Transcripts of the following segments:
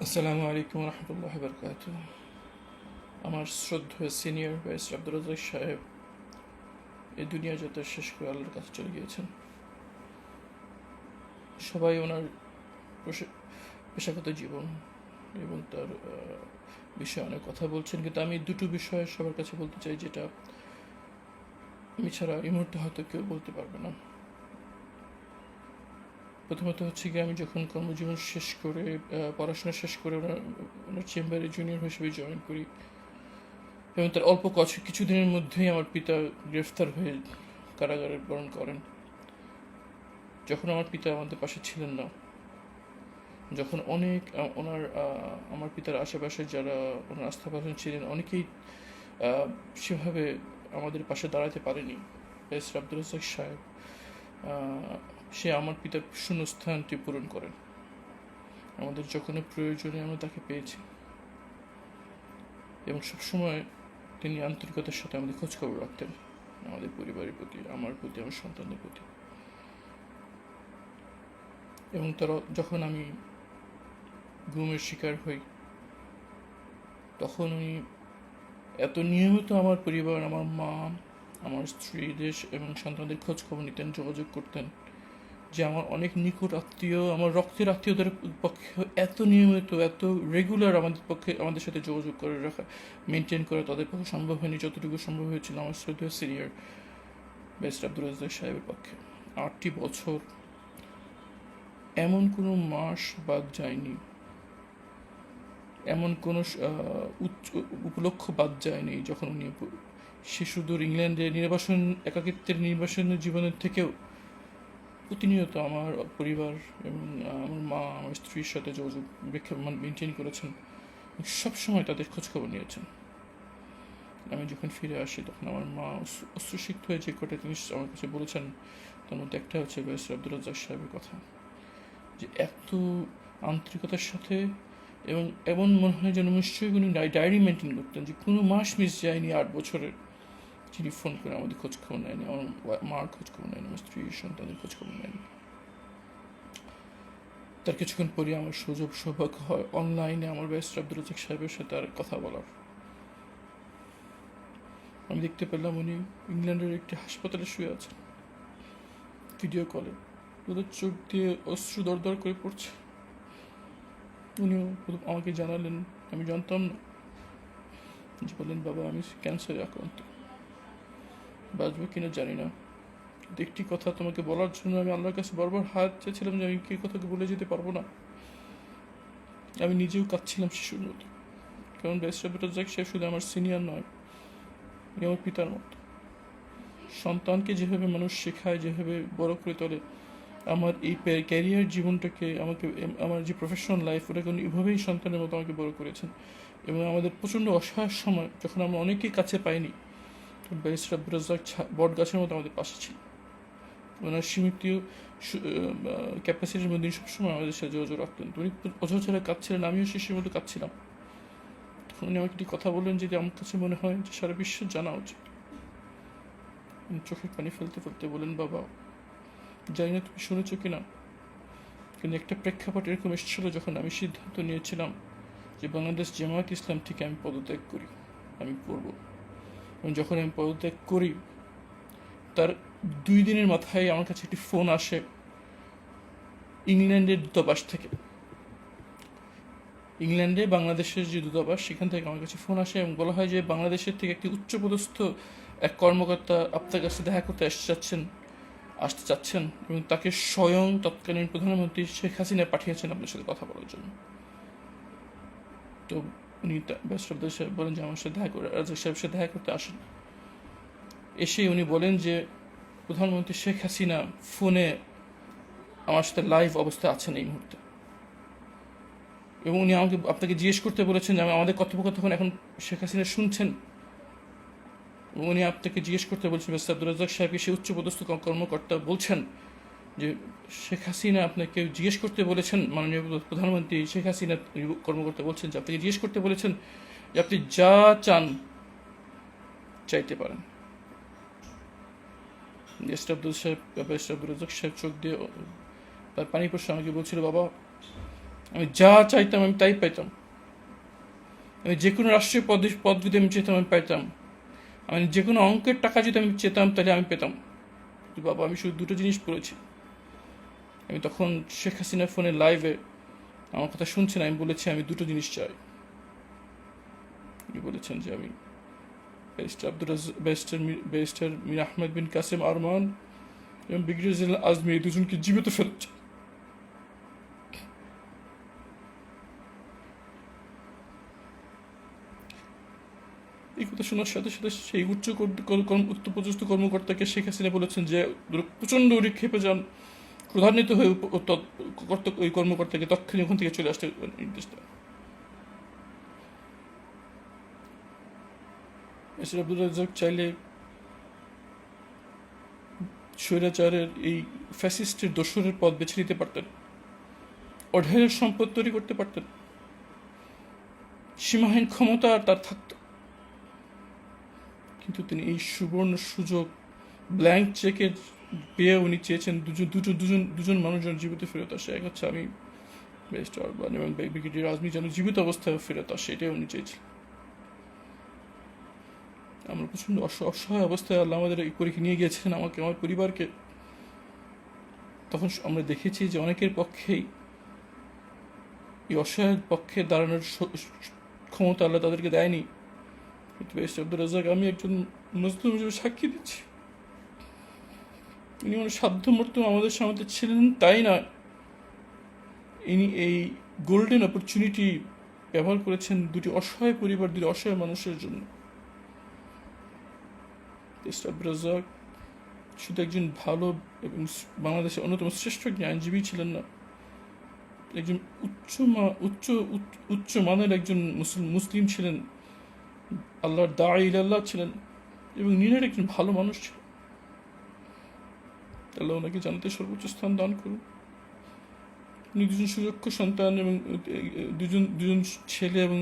আসসালামু আলাইকুম রহমতুল্লাহ বরকাত আমার শ্রদ্ধেয় সিনিয়র ভাইস আব্দুল রাজাক সাহেব, এই দুনিয়া যত শেষ করে আল্লাহর কাছে চলে গিয়েছেন। সবাই ওনার পেশা- পেশাগত জীবন এবং তার বিষয়ে অনেক কথা বলছেন, কিন্তু আমি দুটো বিষয়ে সবার কাছে বলতে চাই, যেটা আমি ছাড়া এই মুহূর্তে হয়তো কেউ বলতে পারবে না। প্রথমত হচ্ছে গিয়ে আমি যখন কর্মজীবন শেষ করে পড়াশোনা শেষ করে ওনার ওনার চেম্বারে জুনিয়র হিসেবে জয়েন করি, এবং তার অল্প কছ- কিছুদিনের মধ্যেই আমার পিতা গ্রেফতার হয়ে কারাগারে বরণ করেন। যখন আমার পিতা আমাদের পাশে ছিলেন না, যখন অনেক ওনার আমার পিতার আশেপাশে যারা ওনার আস্থাভাজন ছিলেন, অনেকেই সেভাবে আমাদের পাশে দাঁড়াতে পারেনি। এস আব্দুল সাহেব সে আমার পিতার শূন্যস্থানটি পূরণ করেন। আমাদের যখন প্রয়োজনে আমরা তাকে পেয়েছি। এবং সবসময় তিনি আন্তরিকতার সাথে আমাদের খোঁজখবর রাখতেন, আমাদের পরিবারের প্রতি, আমার প্রতি, আমার সন্তানদের প্রতি। এবং তারা যখন আমি ঘুমের শিকার হই, তখন উনি এত নিয়মিত আমার পরিবার, আমার মা, আমার স্ত্রীদের এবং সন্তানদের খোঁজখবর নিতেন, যোগাযোগ করতেন। যে আমার অনেক নিকট আত্মীয়, আমার রক্তের আত্মীয়দের পক্ষে এত নিয়মিত, এত রেগুলার আমাদের পক্ষে আমাদের সাথে যোগাযোগ করে রাখা মেনটেন করে তাদের পক্ষে সম্ভব হয়নি, যতটুকু সম্ভব হয়েছিল আমার শ্রদ্ধেয় সিনিয়র বেস্ট আব্দুল রাজাক সাহেবের পক্ষে। আটটি বছর, এমন কোনো মাস বাদ যায়নি, এমন কোনো উচ্চ, উপলক্ষ বাদ যায়নি যখন উনি সুদূর ইংল্যান্ডে নির্বাসন, একাকিত্বের নির্বাসনের জীবনের থেকেও প্রতিনিয়ত আমার পরিবার এবং আমার মা, আমার স্ত্রীর সাথে যোগাযোগ মেনটেন করেছেন সবসময় তাদের খোঁজখবর নিয়েছেন। আমি যখন ফিরে আসি, তখন আমার মা অশ্রু- অশ্রুসিক্ত হয়ে যে কটা জিনিস আমার কাছে বলেছেন, তার মধ্যে একটা হচ্ছে বেসর আব্দুল রাজ্জাক সাহেবের কথা। যে এত আন্তরিকতার সাথে এবং এমন মনে হয় যেন নিশ্চয়ই উনি ডায়েরি মেনটেন করতেন যে কোনো মাস মিস যায়নি আট বছরের। যিনি ফোন করে আমাদের খোঁজ খবর নেয়নি আমার মার খোঁজ খবর নেয়নি আমার স্ত্রীর সন্তানের খোঁজ খবর নেয়নি তার কিছুক্ষণ পরে আমার সুযোগ সৌভাগ্য হয় অনলাইনে আমার বেস্ট আব্দুল রাজাক সাহেবের সাথে আর কথা বলার আমি দেখতে পেলাম উনি ইংল্যান্ডের একটি হাসপাতালে শুয়ে আছেন ভিডিও কলে ওদের চোখ দিয়ে অশ্রু দর দর করে পড়ছে উনিও প্রথম আমাকে জানালেন আমি জানতাম না বললেন বাবা আমি ক্যান্সারে আক্রান্ত বাঁচবো কিনা জানি না। একটি কথা তোমাকে বলার জন্য আমি আল্লাহর কাছে বারবার হাত চেয়েছিলাম যে আমি কি কথাকে বলে যেতে পারব না। আমি নিজেও কাঁদছিলাম শিশুর মতো কারণ বেসরাবেটার জাক সে শুধু আমার সিনিয়র নয় আমার পিতার মতো। সন্তানকে যেভাবে মানুষ শেখায়, যেভাবে বড় করে তোলে, আমার এই ক্যারিয়ার জীবনটাকে আমাকে, আমার যে প্রফেশনাল লাইফ ওটাকে উনি এভাবেই সন্তানের মতো আমাকে বড় করেছেন। এবং আমাদের প্রচণ্ড অসহায় সময় যখন আমরা অনেকেই কাছে পাইনি ব্যারিস্টার আব্দুল রাজ্জাক বট গাছের মতো আমাদের পাশে ছিল। ওনার সীমিত ক্যাপাসিটির মধ্যে সবসময় আমাদের সাথে যোগাযোগ রাখতেন। উনি অঝরে কাঁদছিলেন, আমিও শিশুর মতো কাঁদছিলাম। তখন উনি আমাকে একটি কথা বললেন যে আমার কাছে মনে হয় যে সারা বিশ্ব জানা উচিত। চোখের পানি ফেলতে ফেলতে বলেন বাবা, জানি না তুমি শুনেছো কিনা কিন্তু একটা প্রেক্ষাপট এরকম এসেছিল যখন আমি সিদ্ধান্ত নিয়েছিলাম যে বাংলাদেশ জামায়াত ইসলাম থেকে আমি পদত্যাগ করি, আমি করব। এবং যখন আমি পদত্যাগ করি, তার দুই দিনের মাথায় আমার কাছে একটি ফোন আসে ইংল্যান্ডের দূতাবাস থেকে। ইংল্যান্ডে বাংলাদেশের যে দূতাবাস, সেখান থেকে আমার কাছে ফোন আসে এবং বলা হয় যে বাংলাদেশের থেকে একটি উচ্চপদস্থ এক কর্মকর্তা আপনার কাছে দেখা করতে আসতে চাচ্ছেন আসতে চাচ্ছেন এবং তাকে স্বয়ং তৎকালীন প্রধানমন্ত্রী শেখ হাসিনা পাঠিয়েছেন আপনার সাথে কথা বলার জন্য। তো উনি ব্যাসরব্দ সাহেব বলেন যে, আমার সাথে দেখা করে রাজাক সাহেবের সাথে দেখা করতে আসেন। এসে উনি বলেন যে, প্রধানমন্ত্রী শেখ হাসিনা ফোনে আমার সাথে লাইভ অবস্থা আছেন এই মুহূর্তে। এবং উনি আমাকে, আপনাকে জিজ্ঞেস করতে বলেছেন যে, আমি- আমাদের কথোপকথন এখন শেখ হাসিনা শুনছেন? উনি আপনাকে জিজ্ঞেস করতে বলছেন আব্দুল রাজাক সাহেবকে সে উচ্চপদস্থ কর্মকর্তা বলছেন যে শেখ হাসিনা আপনাকে জিজ্ঞেস করতে বলেছেন মাননীয় প্রধানমন্ত্রী শেখ হাসিনা কর্মকর্তা বলছেন যে আপনাকে জিজ্ঞেস করতে বলেছেন যে আপনি যা চান চাইতে পারেন। বেস্ট আব্দুল সাহেব বেস্ট আব্দুল সাহেব চোখ দিয়ে তার পানি পড়ছে, আমাকে বলছিল, বাবা, আমি যা চাইতাম আমি তাই পাইতাম। আমি যে কোনো রাষ্ট্রীয় পদ পদ আমি চেতাম আমি পাইতাম। আমি যে কোনো অঙ্কের টাকা যদি আমি চেতাম, তাহলে আমি পেতাম। বাবা, আমি শুধু দুটো জিনিস পড়েছি আমি তখন শেখ হাসিনার ফোনে লাইভে আমার কথা শুনছেন, আমি বলেছি, আমি দুটো জিনিস চাই। উনি বলেছেন যে, আমি barrister Abdul barrister barrister Mir Ahmed Bin Kasem Arman এবং ব্রিগেডিয়ার জেনারেল আজমি, এই দুজনকে জীবিত ফেরত এই কথা শোনার সাথে সাথে সেই উচ্চ কর্ম- উচ্চপদস্থ কর্মকর্তাকে শেখ হাসিনা বলেছেন যে, প্রচণ্ড উনি খেপে যান। ক্রধান্বিত হয়ে ওই কর্মকর্তাকে তৎক্ষণাৎ ওখান থেকে চলে আসতে নির্দেশ দেন এসে আব্দুল চাইলে স্বৈরাচারের এই ফ্যাসিস্টের দোসরের পথ বেছে নিতে পারতেন। অঢেরের সম্পদ তৈরি করতে পারতেন। সীমাহীন ক্ষমতা আর তার থাকত। কিন্তু তিনি এই সুবর্ণ সুযোগ ব্ল্যাঙ্ক চেকে পেয়ে উনি চেয়েছেন দুজন দুজন দুজন দুজন মানুষজন জীবিত ফেরত আসে। এক হচ্ছে আমি বেস্ট আরবান এবং ব্রিগেডিয়ার আজমি যেন জীবিত অবস্থায় ফেরত আসে, এটাই উনি চেয়েছিলেন। আমরা প্রচণ্ড অস- অসহায় অবস্থায় আল্লাহ আমাদের পরীক্ষা নিয়ে গিয়েছিলেন আমাকে, আমার পরিবারকে। তখন আমরা দেখেছি যে অনেকের পক্ষেই এই অসহায়ের পক্ষে দাঁড়ানোর ক্ষমতা আল্লাহ তাদেরকে দেয়নি। কিন্তু বেশ আব্দুল রাজাক আমি একজন মুসলিম হিসেবে সাক্ষী দিচ্ছি। ইনি আমার সাধ্যমর্থ আমাদের সামনে ছিলেন, তাই না ইনি এই গোল্ডেন অপরচুনিটি ব্যবহার করেছেন দুটি অসহায় পরিবার, দুটি অসহায় মানুষের জন্য। শুধু একজন ভালো এবং বাংলাদেশের অন্যতম শ্রেষ্ঠ একজন আইনজীবী ছিলেন না, একজন উচ্চ উচ্চ, উচ্চ- মানের একজন মুসলিম ছিলেন। আল্লাহর দা ইলাল্লাহ ছিলেন এবং নিনের একজন ভালো মানুষ ছিলেন। আল্লাহ ওনাকে জানতে সর্বোচ্চ স্থান দান করুন। উনি দুজন সুযোগ্য সন্তান এবং দুজন দুজন ছেলে এবং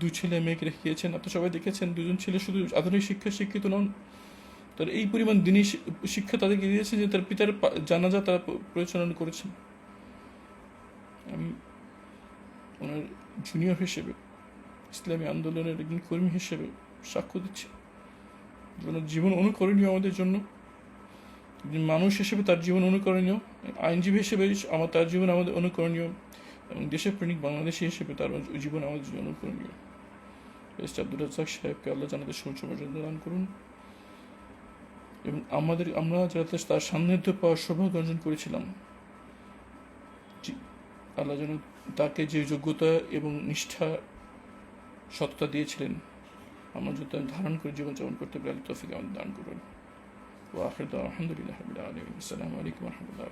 দুই ছেলে মেয়েকে রেখে গিয়েছেন আপনারা সবাই দেখেছেন, দুজন ছেলে শুধু আধুনিক শিক্ষা শিক্ষিত নন। তার এই পরিমাণ দিনই শিক্ষা তাদেরকে দিয়েছে যে তার পিতার জানাজা তারা পরিচালনা করেছেন। আমি ওনার জুনিয়র হিসেবে, ইসলামী আন্দোলনের একজন কর্মী হিসেবে সাক্ষ্য দিচ্ছি। জীবন অনুকরণীয় আমাদের জন্য। মানুষ হিসেবে তার জীবন অনুকরণীয়, আইনজীবী হিসেবে আমার তার জীবন আমাদের অনুকরণীয়, এবং দেশের প্রেমিক বাংলাদেশি হিসেবে তার জীবন আমাদের জন্য অনুকরণীয়। বেস্ট আব্দুল রাজ্জাক সাহেবকে আল্লাহ জানাতে সূর্য মর্যাদা দান করুন। এবং আমাদের, আমরা যাতে তার সান্নিধ্য পাওয়ার সৌভাগ্য অর্জন করেছিলাম আল্লাহ যেন তাকে যে যোগ্যতা এবং নিষ্ঠা, সত্তা দিয়েছিলেন আমরা যদি ধারণ করে জীবনযাপন করতে পারি তৌফিক আমাদের দান করুন। ওয়াহিদ আলহামদুলিল্লাহ আসসালামু আলাইকুম রহমতুল্লাহ